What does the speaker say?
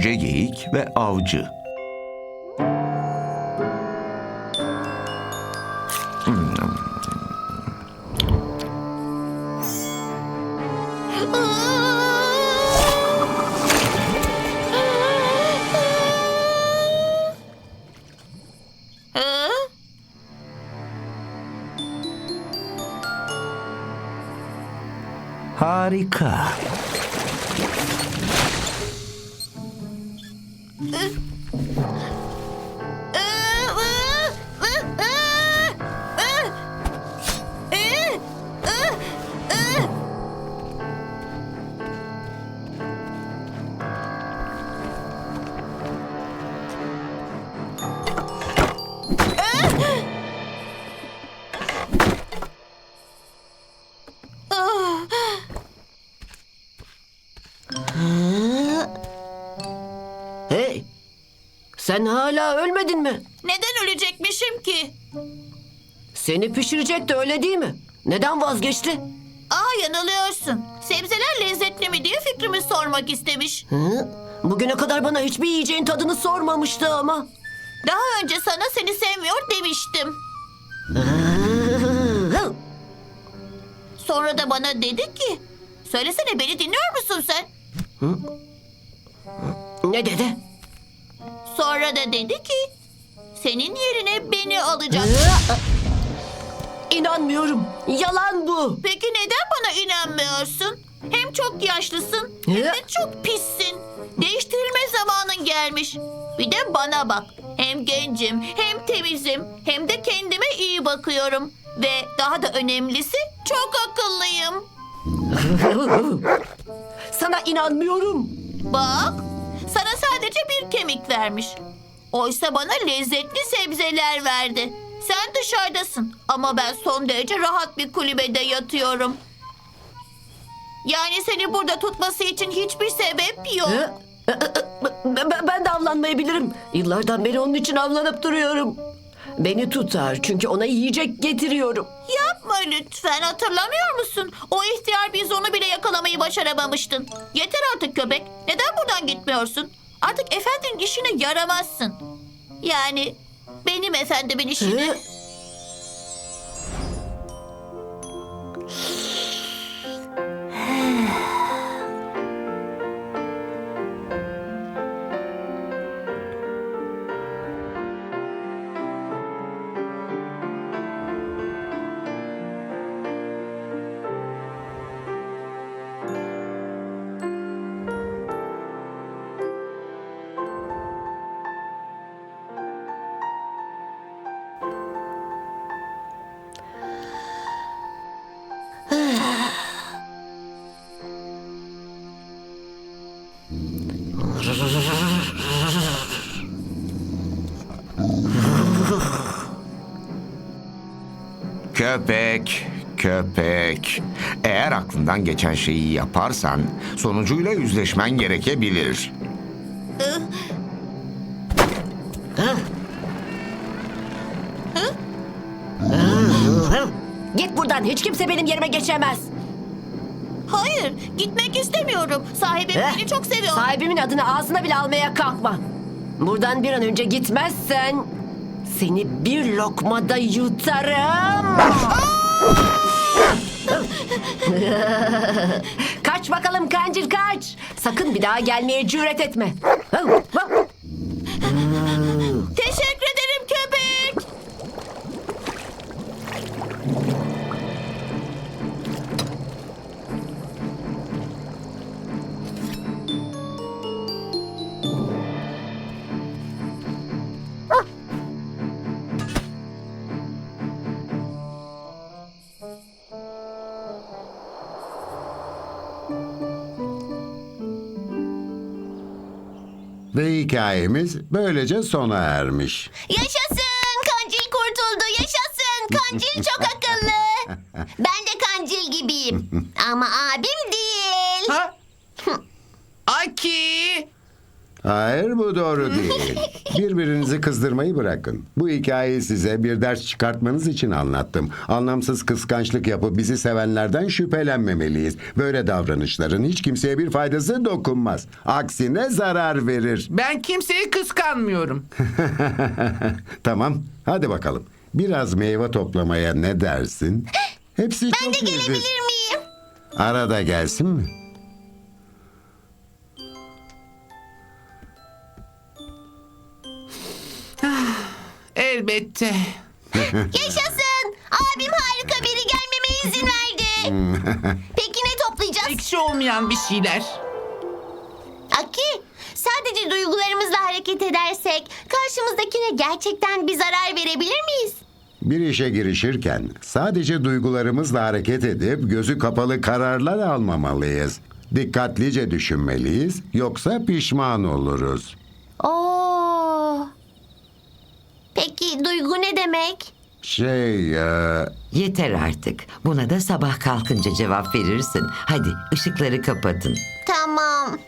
Cüce Geyik ve Avcı? Harika. Hey! Sen hala ölmedin mi? Neden ölecekmişim ki? Seni pişirecekti öyle değil mi? Neden vazgeçti? Aa yanılıyorsun. Sebzeler lezzetli mi diye fikrimi sormak istemiş. Hı? Bugüne kadar bana hiçbir yiyeceğin tadını sormamıştı ama. Daha önce sana seni sevmiyor demiştim. Sonra da bana dedi ki... Söylesene beni dinliyor musun sen? Ne dedi? Sonra da dedi ki... Senin yerine beni alacak. İnanmıyorum. Yalan bu. Peki neden bana inanmıyorsun? Hem çok yaşlısın hem de çok pissin. Değiştirilme zamanın gelmiş. Bir de bana bak. Hem gencim, hem temizim, hem de kendime iyi bakıyorum. Ve daha da önemlisi çok akıllıyım. Sana inanmıyorum. Bak, sana sadece bir vermiş. Oysa bana lezzetli sebzeler verdi. Sen dışarıdasın ama ben son derece rahat bir kulübede yatıyorum. Yani seni burada tutması için hiçbir sebep yok. Hı? Ben, ben- ben de avlanmayı bilirim. Yıllardan beri onun için avlanıp duruyorum. Beni tutar çünkü ona yiyecek getiriyorum. Yapma lütfen hatırlamıyor musun? O ihtiyar bizonu bile yakalamayı başaramamıştın. Yeter artık köpek. Neden buradan gitmiyorsun? Artık efendinin işine yaramazsın. Yani benim efendimin işine. Köpek, köpek. Eğer aklından geçen şeyi yaparsan sonucuyla yüzleşmen gerekebilir. Git buradan hiç kimse benim yerime geçemez. Hayır, gitmek istemiyorum. Sahibim Eh, beni çok seviyor. Sahibimin adını ağzına bile almaya kalkma. Buradan bir an önce gitmezsen seni bir lokmada yutarım. kaç bakalım kancil kaç. Sakın bir daha gelmeye cüret etme. Ve hikayemiz böylece sona ermiş. Yaşasın! Kancil kurtuldu. Yaşasın! Kancil çok akıllı. Ben de kancil gibiyim. Ama abim değil. Ha? Aki! Hayır bu doğru değil. Birbirinizi kızdırmayı bırakın. Bu hikayeyi size bir ders çıkartmanız için anlattım. Anlamsız kıskançlık yapıp bizi sevenlerden şüphelenmemeliyiz. Böyle davranışların hiç kimseye bir faydası dokunmaz. Aksine zarar verir. Ben kimseyi kıskanmıyorum. Tamam, hadi bakalım. Biraz meyve toplamaya ne dersin? Hepsi Ben çok de leziz. gelebilir miyim? Arada gelsin mi? Elbette. Yaşasın. Abim harika biri gelmeme izin verdi. Peki ne toplayacağız? Ekşi olmayan bir şeyler. Aki, sadece duygularımızla hareket edersek karşımızdakine gerçekten bir zarar verebilir miyiz? Bir işe girişirken sadece duygularımızla hareket edip gözü kapalı kararlar almamalıyız. Dikkatlice düşünmeliyiz yoksa pişman oluruz. Oo. Peki duygu ne demek? Şey, e, Yeter artık. Buna da sabah kalkınca cevap verirsin. Hadi ışıkları kapatın. Tamam.